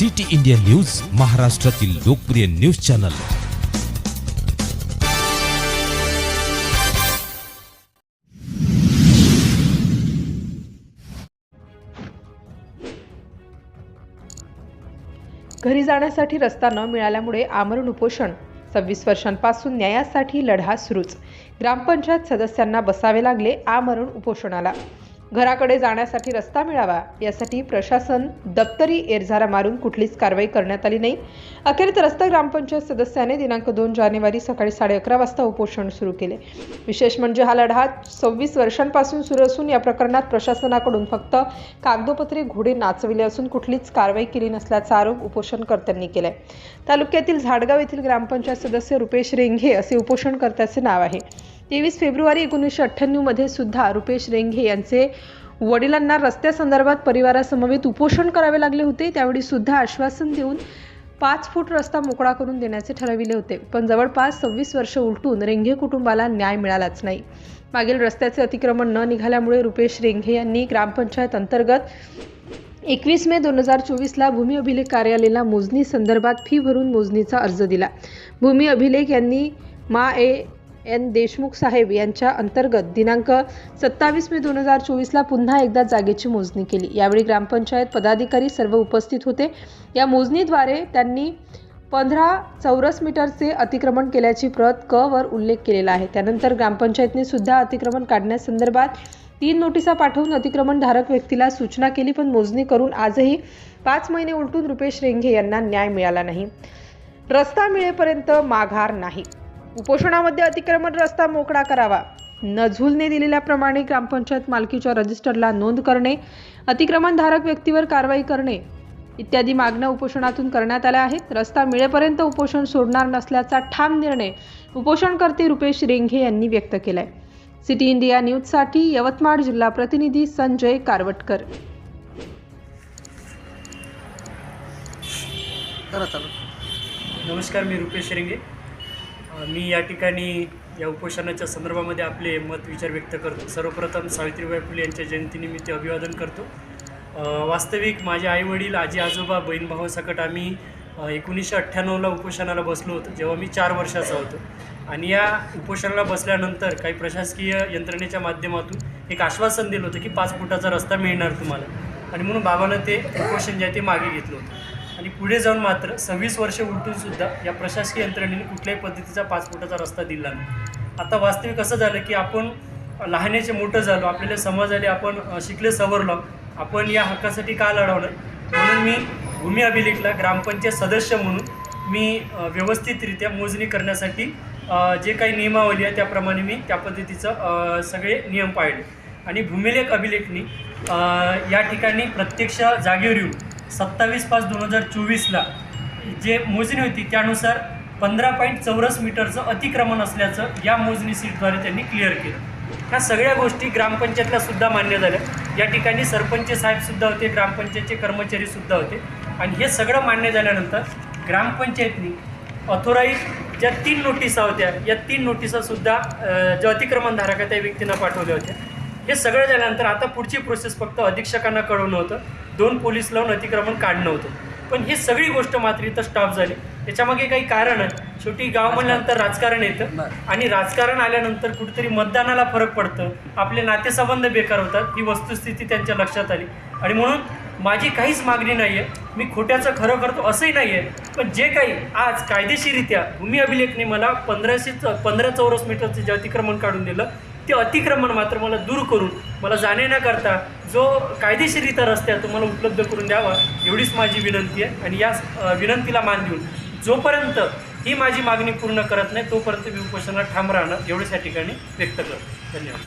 City India news महाराष्ट्रातील लोकप्रिय news channel. घरी जाण्यासाठी रस्ता न मिळाल्यामुळे आमरण उपोषण. सव्वीस वर्षांपासून न्यायासाठी लढा सुरूच. ग्रामपंचायत सदस्यांना बसावे लागले आमरण उपोषणाला. घराकडे जाण्यासाठी रस्ता मिळावा यासाठी प्रशासन दप्तरी एरझारा मारून कुठलीच कारवाई करण्यात आली नाही. अखेर रस्ता ग्रामपंचायत सदस्याने दिनांक दोन जानेवारी सकाळी साडे अकरा वाजता उपोषण सुरू केले. विशेष म्हणजे हा लढा सव्वीस वर्षांपासून सुरू असून या प्रकरणात प्रशासनाकडून फक्त कागदोपत्री घोडे नाचविले असून कुठलीच कारवाई केली नसल्याचा आरोप उपोषणकर्त्यांनी केलाय. तालुक्यातील झाडगाव येथील ग्रामपंचायत सदस्य रुपेश रेंघे असे उपोषणकर्त्याचे नाव आहे. तेवीस फेब्रुवारी एकोणीसशे अठ्ठ्याण्णवमध्ये सुद्धा रुपेश रेंघे यांचे वडिलांना रस्त्यासंदर्भात परिवारासमवेत उपोषण करावे लागले होते. त्यावेळी सुद्धा आश्वासन देऊन पाच फूट रस्ता मोकळा करून देण्याचे ठरविले होते. पण जवळपास सव्वीस वर्ष उलटून रेंघे कुटुंबाला न्याय मिळालाच नाही. मागील रस्त्याचे अतिक्रमण न निघाल्यामुळे रुपेश रेंघे यांनी ग्रामपंचायत अंतर्गत एकवीस मे दोन हजार चोवीसला भूमी अभिलेख कार्यालयाला मोजणी संदर्भात फी भरून मोजणीचा अर्ज दिला. भूमी अभिलेख यांनी मा ए एन देशमुख साहेब यांच्या अंतर्गत दिनांक सत्तावीस मे दोन हजार चोवीसला पुन्हा एकदा जागेची मोजणी केली. यावेळी ग्रामपंचायत पदाधिकारी सर्व उपस्थित होते. या मोजणीद्वारे त्यांनी पंधरा चौरस मीटरचे अतिक्रमण केल्याची प्रत क वर उल्लेख केलेला आहे. त्यानंतर ग्रामपंचायतने सुद्धा अतिक्रमण काढण्यासंदर्भात तीन नोटिसा पाठवून अतिक्रमणधारक व्यक्तीला सूचना केली पण मोजणी करून आजही पाच महिने उलटून रुपेश रेंघे यांना न्याय मिळाला नाही. रस्ता मिळेपर्यंत माघार नाही. उपोषणामध्ये अतिक्रमण रस्ता मोकळा करावा. नझुलने दिलेल्याप्रमाणे ग्रामपंचायत मालकीच्या रजिस्टरला नोंद करणे अतिक्रमणधारक व्यक्तीवर कारवाई करणे इत्यादी मागण्या उपोषणातून करण्यात आल्या आहेत. रस्ता मिळेपर्यंत उपोषण सोडणार नसल्याचा ठाम निर्णय उपोषणकर्ते रुपेश रेंघे यांनी व्यक्त केलाय. सिटी इंडिया न्यूजसाठी यवतमाळ जिल्हा प्रतिनिधी संजय कारवटकर. नमस्कार मी रुपेश रेंगे मी या ठिकाणी या उपोषणाच्या संदर्भामध्ये आपले मत विचार व्यक्त करतो. सर्वप्रथम सावित्रीबाई फुले यांच्या जयंतीनिमित्त अभिवादन करतो. वास्तविक माझे आईवडील आजी आजोबा बहीण भावासकट आम्ही एकोणीसशे अठ्ठ्याण्णवला उपोषणाला बसलो होतो जेव्हा मी चार वर्षाचा होतो. आणि या उपोषणाला बसल्यानंतर काही प्रशासकीय यंत्रणेच्या माध्यमातून एक आश्वासन दिलं होतं की पाच फुटाचा रस्ता मिळणार तुम्हाला. आणि म्हणून बाबानं ते उपोषण जे आहे ते मागे घेतलं होतं. आणि पुढे जाऊन मात्र सव्वीस वर्ष उलटूनसुद्धा या प्रशासकीय यंत्रणेने कुठल्याही पद्धतीचा पाच फुटाचा रस्ता दिला नाही. आता वास्तविक असं झालं की आपण लहानाचे मोठं झालो आपल्याला समज आपण शिकले सवरलो आपण या हक्कासाठी का लढवलं? म्हणून मी भूमी अभिलेखला ग्रामपंचायत सदस्य म्हणून मी व्यवस्थितरित्या मोजणी करण्यासाठी जे काही नियमावली आहे त्याप्रमाणे मी त्या पद्धतीचं सगळे नियम पाळले. आणि भूमिलेख अभिलेखनी या ठिकाणी प्रत्यक्ष जागेवर येऊन सत्तावीस पाच दोन हजार चोवीसला जे मोजणी होती त्यानुसार पंधरा पॉईंट चौरस मीटरचं अतिक्रमण असल्याचं या मोजणी सीटद्वारे त्यांनी क्लिअर केलं. ह्या सगळ्या गोष्टी ग्रामपंचायतला सुद्धा मान्य झाल्या. या ठिकाणी सरपंच साहेबसुद्धा होते ग्रामपंचायतचे कर्मचारीसुद्धा होते. आणि हे सगळं मान्य झाल्यानंतर ग्रामपंचायतनी ऑथोराईज ज्या तीन नोटिसा होत्या या तीन नोटिसासुद्धा ज्या अतिक्रमणधारक आहे त्या व्यक्तींना पाठवल्या होत्या. हे सगळं झाल्यानंतर आता पुढची प्रोसेस फक्त अधीक्षकांना कळवणं होतं. दोन पोलीस लावून अतिक्रमण काढणं होतं. पण ही सगळी गोष्ट मात्र इथं स्टॉप झाली. त्याच्यामागे काही कारण आहे शेवटी गाव म्हणल्यानंतर राजकारण येतं. आणि राजकारण आल्यानंतर कुठेतरी मतदानाला फरक पडतं. आपले नातेसंबंध बेकार होतात. ही वस्तुस्थिती त्यांच्या लक्षात आली. आणि म्हणून माझी काहीच मागणी नाही आहे मी खोट्याचं खरं करतो असंही नाही आहे पण जे काही आज कायदेशीरित्या भूमी अभिलेखने मला पंधराशे च पंधरा चौरस मीटरचं जे अतिक्रमण काढून दिलं ते अतिक्रमण मात्र मला दूर करून मला जाण्याकरता जो कायदेशीरित्या रस्ता आहे तो मला उपलब्ध करून द्यावा एवढीच माझी विनंती आहे. आणि या विनंतीला मान देऊन जोपर्यंत ही माझी मागणी पूर्ण करत नाही तोपर्यंत मी उपोषणात ठाम राहणं एवढंच या ठिकाणी व्यक्त करतो. धन्यवाद.